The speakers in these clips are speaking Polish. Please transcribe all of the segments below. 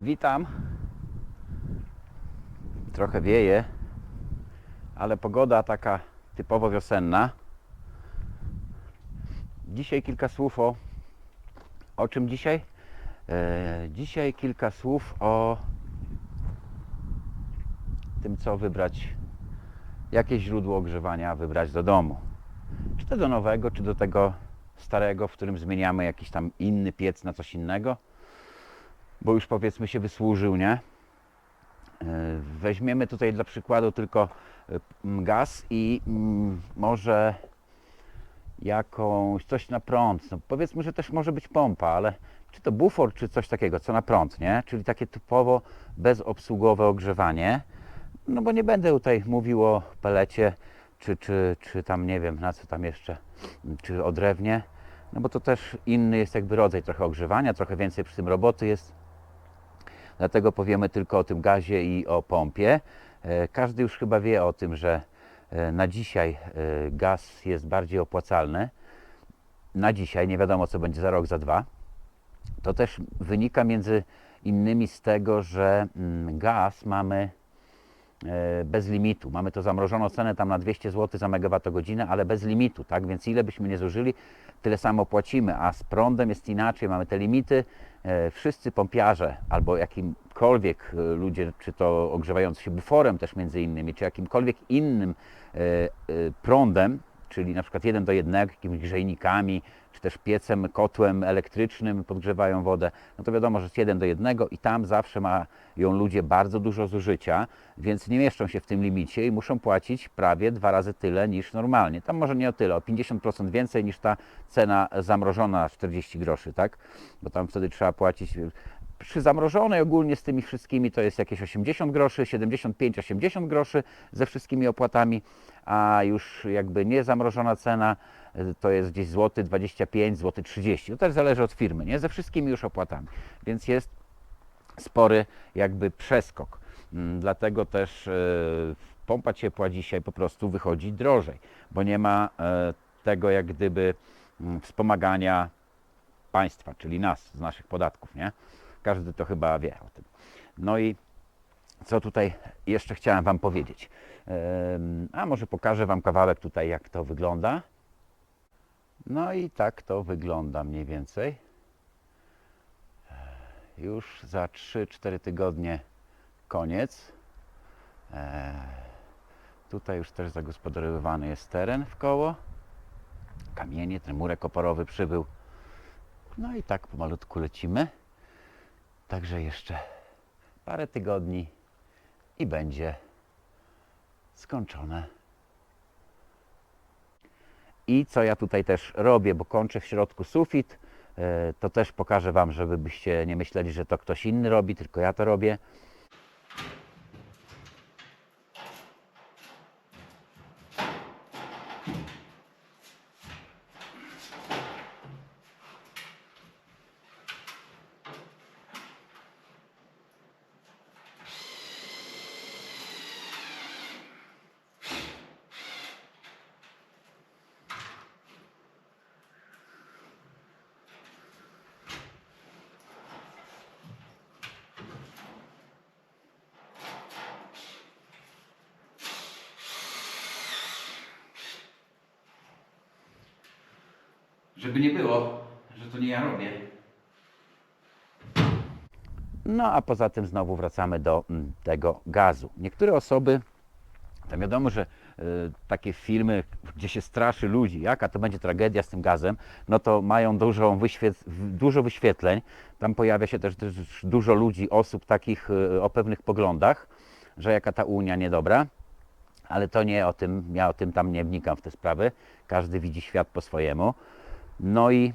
Witam. Trochę wieje, ale pogoda taka typowo wiosenna. Dzisiaj kilka słów o. O czym dzisiaj? E, dzisiaj kilka słów o tym, co wybrać, jakie źródło ogrzewania wybrać do domu. Czy to do nowego, czy do tego starego, w którym zmieniamy jakiś tam inny piec na coś innego bo już powiedzmy się wysłużył, nie? E, Weźmiemy tutaj dla przykładu tylko e, gaz i może jakąś coś na prąd. No powiedzmy, że też może być pompa, ale czy to bufor, czy coś takiego, co na prąd, nie? Czyli takie typowo bezobsługowe ogrzewanie. No bo nie będę tutaj mówił o pelecie, czy, czy, czy tam nie wiem, na co tam jeszcze, czy o drewnie. No bo to też inny jest jakby rodzaj trochę ogrzewania, trochę więcej przy tym roboty jest. Dlatego powiemy tylko o tym gazie i o pompie. E, Każdy już chyba wie o tym, że e, na dzisiaj e, gaz jest bardziej opłacalny. Na dzisiaj, nie wiadomo co będzie za rok, za dwa. To też wynika między innymi z tego, że mm, gaz mamy bez limitu. Mamy to zamrożoną cenę tam na 200 zł za megawattogodzinę, ale bez limitu, tak? Więc ile byśmy nie zużyli, tyle samo płacimy, a z prądem jest inaczej. Mamy te limity. E, Wszyscy pompiarze albo jakimkolwiek e, ludzie, czy to ogrzewający się buforem też między innymi, czy jakimkolwiek innym e, prądem, czyli na przykład jeden do jednego, jakimiś grzejnikami, czy też piecem, kotłem elektrycznym podgrzewają wodę, no to wiadomo, że jest jeden do jednego i tam zawsze mają ludzie bardzo dużo zużycia, więc nie mieszczą się w tym limicie i muszą płacić prawie dwa razy tyle niż normalnie. Tam może nie o tyle, o 50% więcej niż ta cena zamrożona 40 groszy, tak? Bo tam wtedy trzeba płacić przy zamrożonej ogólnie z tymi wszystkimi to jest jakieś 80 groszy, 75-80 groszy ze wszystkimi opłatami, a już jakby nie zamrożona cena y, to jest gdzieś złoty 25, złoty 30. To też zależy od firmy, nie? Ze wszystkimi już opłatami. Więc jest spory jakby przeskok. Mm, Dlatego też y, pompa ciepła dzisiaj po prostu wychodzi drożej, bo nie ma e, tego jak gdyby mm, wspomagania państwa, czyli nas z naszych podatków, nie? Każdy to chyba wie o tym. No i co tutaj jeszcze chciałem Wam powiedzieć? A może pokażę Wam kawałek tutaj, jak to wygląda. No i tak to wygląda mniej więcej. Już za 3-4 tygodnie koniec. E, Tutaj już też zagospodarowywany jest teren w koło. Kamienie, ten murek oporowy przybył. No i tak pomalutku lecimy. Także jeszcze parę tygodni i będzie skończone. I co ja tutaj też robię, bo kończę w środku sufit, e, to też pokażę Wam, żeby byście nie myśleli, że to ktoś inny robi, tylko ja to robię. Żeby nie było, że to nie ja robię. No a poza tym znowu wracamy do mm, tego gazu. Niektóre osoby, tam wiadomo, że y, takie filmy, gdzie się straszy ludzi, jaka to będzie tragedia z tym gazem, no to mają dużo, wyświet, dużo wyświetleń. Tam pojawia się też, dużo ludzi, osób takich y, o pewnych poglądach, że jaka ta Unia niedobra. Ale to nie o tym, ja o tym tam nie wnikam w te sprawy. Każdy widzi świat po swojemu. No i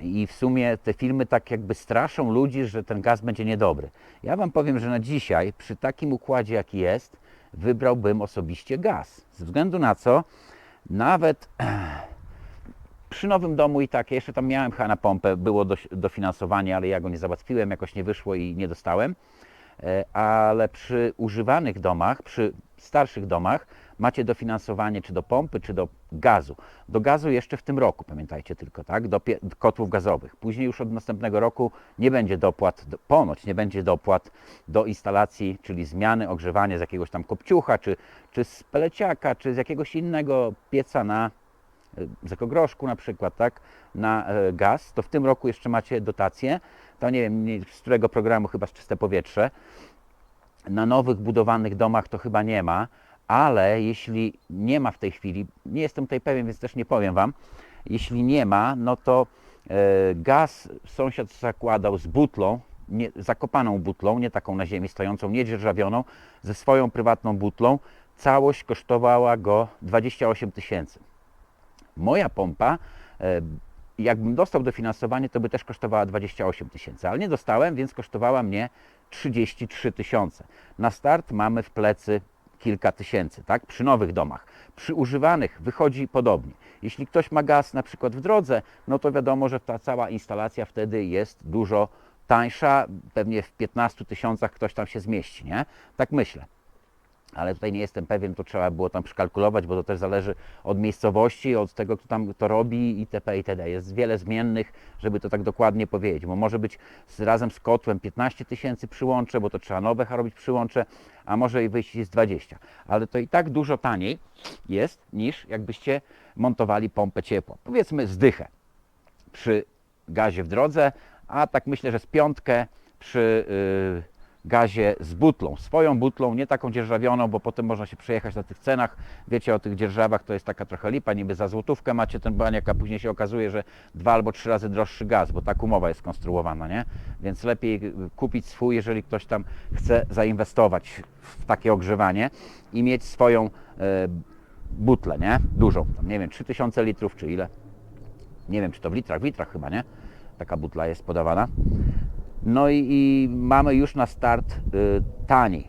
i w sumie te filmy tak jakby straszą ludzi, że ten gaz będzie niedobry. Ja Wam powiem, że na dzisiaj, przy takim układzie jaki jest, wybrałbym osobiście gaz. Ze względu na co, nawet przy nowym domu i tak, jeszcze tam miałem na pompę, było do, dofinansowanie, ale ja go nie załatwiłem, jakoś nie wyszło i nie dostałem. E, Ale przy używanych domach, przy starszych domach, macie dofinansowanie czy do pompy, czy do gazu. Do gazu jeszcze w tym roku, pamiętajcie tylko, tak? Do kotłów gazowych. Później już od następnego roku nie będzie dopłat, do, ponoć nie będzie dopłat do instalacji, czyli zmiany ogrzewania z jakiegoś tam kopciucha, czy, czy z peleciaka, czy z jakiegoś innego pieca na y, z ekogroszku na przykład, tak, na e, gaz, to w tym roku jeszcze macie dotację, to nie wiem, z którego programu, chyba z Czyste Powietrze. Na nowych budowanych domach to chyba nie ma, ale jeśli nie ma w tej chwili, nie jestem tutaj pewien, więc też nie powiem Wam, jeśli nie ma, no to e, gaz sąsiad zakładał z butlą, nie, zakopaną butlą, nie taką na ziemi stojącą, nie dzierżawioną, ze swoją prywatną butlą. Całość kosztowała go 28 tysięcy. Moja pompa, e, jakbym dostał dofinansowanie, to by też kosztowała 28 tysięcy, ale nie dostałem, więc kosztowała mnie 33 tysiące. Na start mamy w plecy kilka tysięcy, tak? Przy nowych domach. Przy używanych wychodzi podobnie. Jeśli ktoś ma gaz na przykład w drodze, no to wiadomo, że ta cała instalacja wtedy jest dużo tańsza, pewnie w 15 tysiącach ktoś tam się zmieści, nie? Tak myślę ale tutaj nie jestem pewien, to trzeba było tam przykalkulować, bo to też zależy od miejscowości, od tego, kto tam to robi itp. itd. Jest wiele zmiennych, żeby to tak dokładnie powiedzieć, bo może być z, razem z kotłem 15 tysięcy przyłącze, bo to trzeba nowe robić przyłącze, a może i wyjść z 20. Ale to i tak dużo taniej jest niż jakbyście montowali pompę ciepła. Powiedzmy zdychę przy gazie w drodze, a tak myślę, że z piątkę przy yy, gazie z butlą, swoją butlą, nie taką dzierżawioną, bo potem można się przejechać na tych cenach. Wiecie o tych dzierżawach, to jest taka trochę lipa, niby za złotówkę macie ten baniak, a później się okazuje, że dwa albo trzy razy droższy gaz, bo tak umowa jest skonstruowana, nie? Więc lepiej kupić swój, jeżeli ktoś tam chce zainwestować w takie ogrzewanie i mieć swoją e, butlę, nie? Dużą, tam nie wiem, 3000 litrów czy ile. Nie wiem, czy to w litrach, w litrach chyba, nie? Taka butla jest podawana. No i, i mamy już na start y, taniej.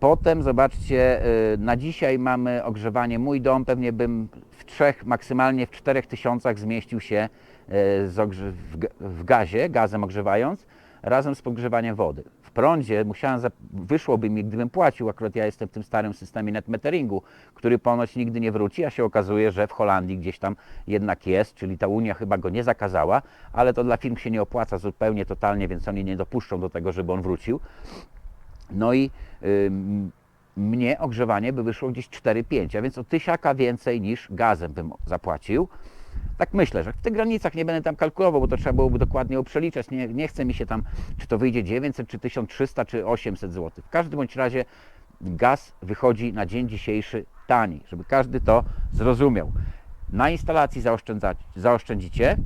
Potem zobaczcie, y, na dzisiaj mamy ogrzewanie. Mój dom pewnie bym w trzech, maksymalnie w czterech tysiącach zmieścił się y, w gazie, gazem ogrzewając, razem z podgrzewaniem wody. Prądzie musiałem, wyszłoby mi, gdybym płacił, akurat ja jestem w tym starym systemie net meteringu, który ponoć nigdy nie wróci, a się okazuje, że w Holandii gdzieś tam jednak jest, czyli ta Unia chyba go nie zakazała, ale to dla firm się nie opłaca zupełnie, totalnie, więc oni nie dopuszczą do tego, żeby on wrócił. No i ym, mnie ogrzewanie by wyszło gdzieś 4-5, a więc o tysiaka więcej niż gazem bym zapłacił. Tak myślę, że w tych granicach nie będę tam kalkulował, bo to trzeba byłoby dokładnie przeliczać. Nie, nie chce mi się tam, czy to wyjdzie 900, czy 1300, czy 800 zł. W każdym bądź razie gaz wychodzi na dzień dzisiejszy taniej, żeby każdy to zrozumiał. Na instalacji zaoszczędzicie,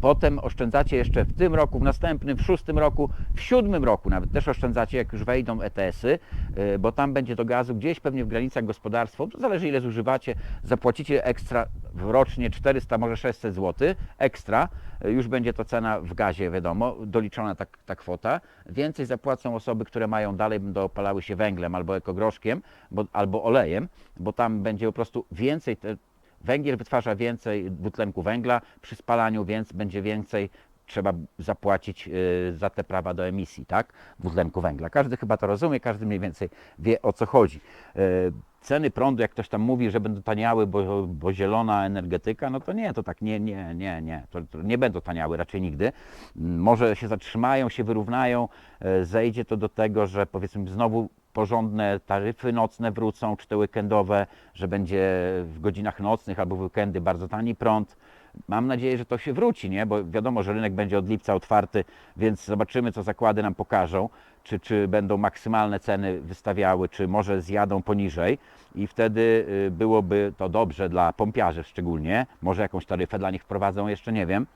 Potem oszczędzacie jeszcze w tym roku, w następnym, w szóstym roku, w siódmym roku nawet też oszczędzacie, jak już wejdą ETS-y, yy, bo tam będzie do gazu gdzieś pewnie w granicach gospodarstwa, to zależy ile zużywacie, zapłacicie ekstra rocznie 400, może 600 zł, ekstra, yy, już będzie to cena w gazie, wiadomo, doliczona ta, ta kwota. Więcej zapłacą osoby, które mają dalej, będą opalały się węglem albo ekogroszkiem, bo, albo olejem, bo tam będzie po prostu więcej, te, Węgiel wytwarza więcej dwutlenku węgla przy spalaniu, więc będzie więcej trzeba zapłacić y, za te prawa do emisji, tak? Dwutlenku węgla. Każdy chyba to rozumie, każdy mniej więcej wie o co chodzi. Y, Ceny prądu, jak ktoś tam mówi, że będą taniały, bo, bo zielona energetyka, no to nie, to tak nie, nie, nie, nie. To, to nie będą taniały raczej nigdy. Może się zatrzymają, się wyrównają, y, zejdzie to do tego, że powiedzmy znowu porządne taryfy nocne wrócą, czy te weekendowe, że będzie w godzinach nocnych albo w weekendy bardzo tani prąd. Mam nadzieję, że to się wróci, nie? bo wiadomo, że rynek będzie od lipca otwarty, więc zobaczymy, co zakłady nam pokażą, czy, czy będą maksymalne ceny wystawiały, czy może zjadą poniżej i wtedy y, byłoby to dobrze dla pompiarzy szczególnie. Może jakąś taryfę dla nich wprowadzą, jeszcze nie wiem.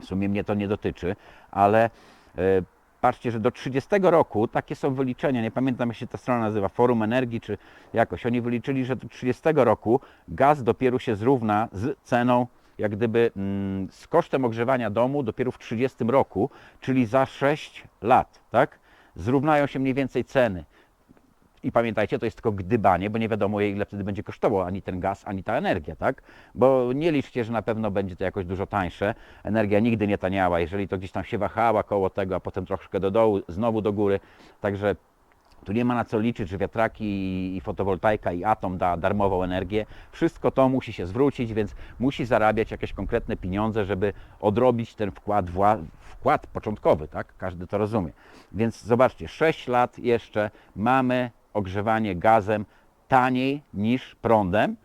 W sumie mnie to nie dotyczy, ale y, patrzcie, że do 30 roku takie są wyliczenia, nie pamiętam jak się ta strona nazywa, Forum Energii czy jakoś, oni wyliczyli, że do 30 roku gaz dopiero się zrówna z ceną, jak gdyby mm, z kosztem ogrzewania domu dopiero w 30 roku, czyli za 6 lat, tak? Zrównają się mniej więcej ceny. I pamiętajcie, to jest tylko gdybanie, bo nie wiadomo ile wtedy będzie kosztował ani ten gaz, ani ta energia, tak? Bo nie liczcie, że na pewno będzie to jakoś dużo tańsze. Energia nigdy nie taniała, jeżeli to gdzieś tam się wahała koło tego, a potem troszkę do dołu, znowu do góry. Także Tu nie ma na co liczyć, że wiatraki i- fotowoltaika i atom da darmową energię. Wszystko to musi się zwrócić, więc musi zarabiać jakieś konkretne pieniądze, żeby odrobić ten wkład, wkład początkowy, tak? Każdy to rozumie. Więc zobaczcie, 6 lat jeszcze mamy ogrzewanie gazem taniej niż prądem.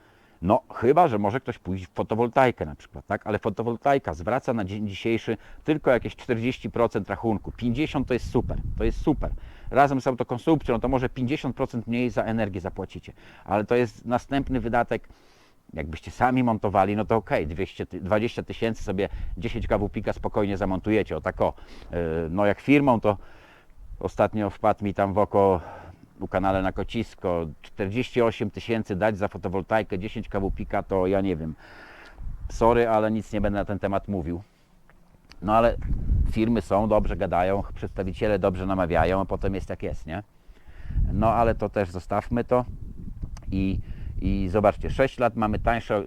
No, chyba, że może ktoś pójść w fotowoltaikę na przykład, tak? Ale fotowoltaika zwraca na dzień dzisiejszy tylko jakieś 40% rachunku. 50% to jest super, to jest super. Razem z autokonsumpcją, no to może 50% mniej za energię zapłacicie. Ale to jest następny wydatek, jakbyście sami montowali, no to okej, 200 ty- 20 tysięcy sobie 10 kW pika spokojnie zamontujecie, o tak o. Yy, No jak firmą, to ostatnio wpadł mi tam w oko kanale na Kocisko 48 tysięcy dać za fotowoltaikę 10 kW pika, to ja nie wiem. Sorry, ale nic nie będę na ten temat mówił. No ale firmy są, dobrze gadają, przedstawiciele dobrze namawiają, a potem jest jak jest, nie? No ale to też zostawmy to i, i zobaczcie, 6 lat mamy tańszą,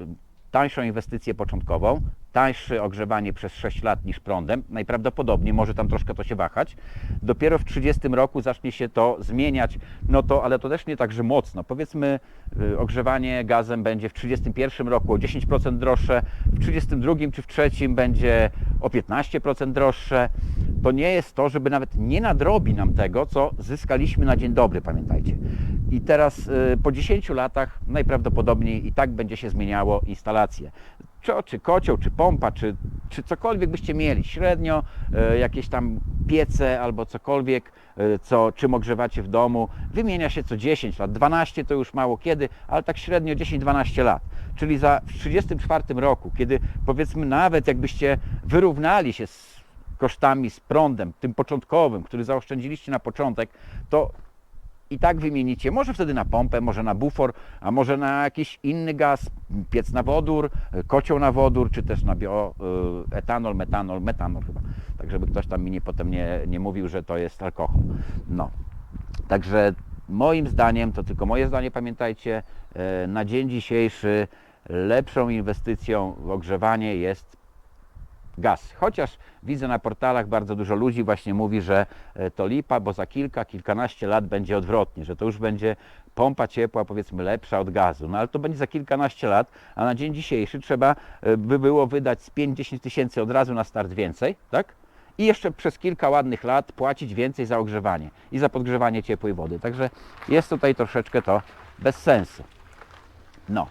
tańszą inwestycję początkową, tańsze ogrzewanie przez 6 lat niż prądem, najprawdopodobniej może tam troszkę to się wahać. Dopiero w 30 roku zacznie się to zmieniać, no to, ale to też nie tak, że mocno. Powiedzmy, y, ogrzewanie gazem będzie w 31 roku o 10% droższe, w 32 czy w trzecim będzie o 15% droższe. To nie jest to, żeby nawet nie nadrobi nam tego, co zyskaliśmy na dzień dobry, pamiętajcie. I teraz y, po 10 latach najprawdopodobniej i tak będzie się zmieniało instalacje. Czy, czy kocioł, czy pompa, czy, czy cokolwiek byście mieli, średnio y, jakieś tam piece albo cokolwiek, y, co, czym ogrzewacie w domu, wymienia się co 10 lat. 12 to już mało kiedy, ale tak średnio 10-12 lat. Czyli za w 34 roku, kiedy powiedzmy nawet jakbyście wyrównali się z kosztami, z prądem, tym początkowym, który zaoszczędziliście na początek, to i tak wymienicie, może wtedy na pompę, może na bufor, a może na jakiś inny gaz, piec na wodór, kocioł na wodór, czy też na bio, y, etanol, metanol, metanol chyba. Tak, żeby ktoś tam mi nie, potem nie, nie mówił, że to jest alkohol. No. Także moim zdaniem, to tylko moje zdanie, pamiętajcie, e, na dzień dzisiejszy lepszą inwestycją w ogrzewanie jest gaz. Chociaż widzę na portalach bardzo dużo ludzi właśnie mówi, że e, to lipa, bo za kilka, kilkanaście lat będzie odwrotnie, że to już będzie pompa ciepła powiedzmy lepsza od gazu. No ale to będzie za kilkanaście lat, a na dzień dzisiejszy trzeba e, by było wydać z 5-10 tysięcy od razu na start więcej, tak? I jeszcze przez kilka ładnych lat płacić więcej za ogrzewanie i za podgrzewanie ciepłej wody. Także jest tutaj troszeczkę to bez sensu. No.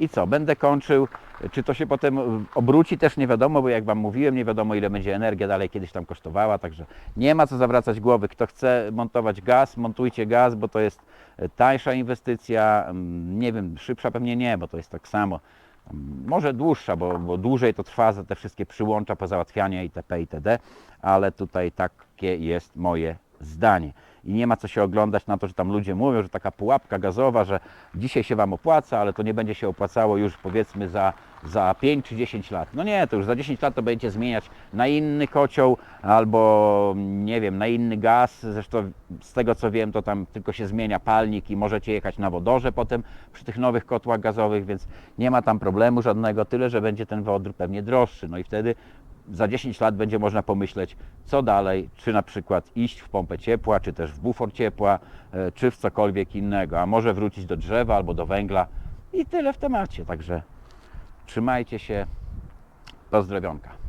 I co, będę kończył. Czy to się potem obróci, też nie wiadomo, bo jak Wam mówiłem, nie wiadomo ile będzie energia dalej kiedyś tam kosztowała, także nie ma co zawracać głowy. Kto chce montować gaz, montujcie gaz, bo to jest y, tańsza inwestycja, mm, nie wiem, szybsza pewnie nie, bo to jest tak samo. Mm, Może dłuższa, bo, bo dłużej to trwa za te wszystkie przyłącza, pozałatwiania itp. itd., ale tutaj takie jest moje zdanie. I nie ma co się oglądać na to, że tam ludzie mówią, że taka pułapka gazowa, że dzisiaj się Wam opłaca, ale to nie będzie się opłacało już powiedzmy za, za 5 czy 10 lat. No nie, to już za 10 lat to będziecie zmieniać na inny kocioł albo nie wiem, na inny gaz. Zresztą z tego co wiem, to tam tylko się zmienia palnik i możecie jechać na wodorze potem przy tych nowych kotłach gazowych, więc nie ma tam problemu żadnego, tyle że będzie ten wodór pewnie droższy. No i wtedy za 10 lat będzie można pomyśleć, co dalej, czy na przykład iść w pompę ciepła, czy też w bufor ciepła, e, czy w cokolwiek innego, a może wrócić do drzewa albo do węgla i tyle w temacie. Także trzymajcie się, pozdrowionka.